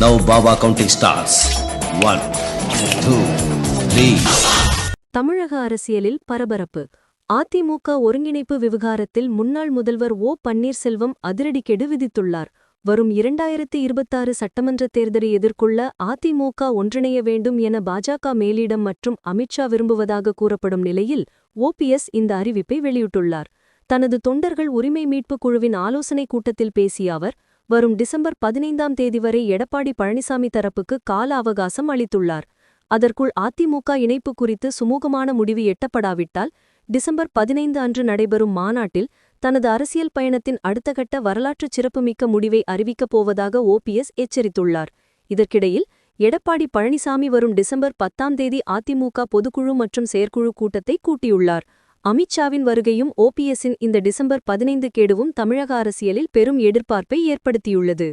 Now Baba counting stars one two three தமிழக அரசியலில் பரபரப்பு. அதிமுக ஒருங்கிணைப்பு விவகாரத்தில் முன்னாள் முதல்வர் ஓ பன்னீர்செல்வம் அதிரடி கெடு விதித்துள்ளார். வரும் இரண்டாயிரத்தி இருபத்தாறு சட்டமன்ற தேர்தலை எதிர்கொள்ள அதிமுக ஒன்றிணைய வேண்டும் என பாஜக மேலிடம் மற்றும் அமித்ஷா விரும்புவதாக கூறப்படும் நிலையில் ஓபிஎஸ் இந்த அறிவிப்பை வெளியிட்டுள்ளார். தனது தொண்டர்கள் உரிமை மீட்புக் குழுவின் ஆலோசனைக் கூட்டத்தில் பேசிய அவர் வரும் டிசம்பர் பதினைந்தாம் தேதி வரை எடப்பாடி பழனிசாமி தரப்புக்கு கால அவகாசம் அளித்துள்ளார். அதற்குள் அதிமுக இணைப்பு குறித்து சுமூகமான முடிவு எட்டப்படாவிட்டால் டிசம்பர் பதினைந்து அன்று நடைபெறும் மாநாட்டில் தனது அரசியல் பயணத்தின் அடுத்த கட்ட வரலாற்றுச் சிறப்புமிக்க முடிவை அறிவிக்கப் போவதாக ஓபிஎஸ் எச்சரித்துள்ளார். இதற்கிடையில் எடப்பாடி பழனிசாமி வரும் டிசம்பர் பத்தாம் தேதி அதிமுக பொதுக்குழு மற்றும் செயற்குழு கூட்டத்தை கூட்டியுள்ளார். அமித்ஷாவின் வருகையும் ஓபிஎஸ்ஸின் இந்த டிசம்பர் பதினைந்து கேடுவும் தமிழக அரசியலில் பெரும் எதிர்பார்ப்பை ஏற்படுத்தியுள்ளது.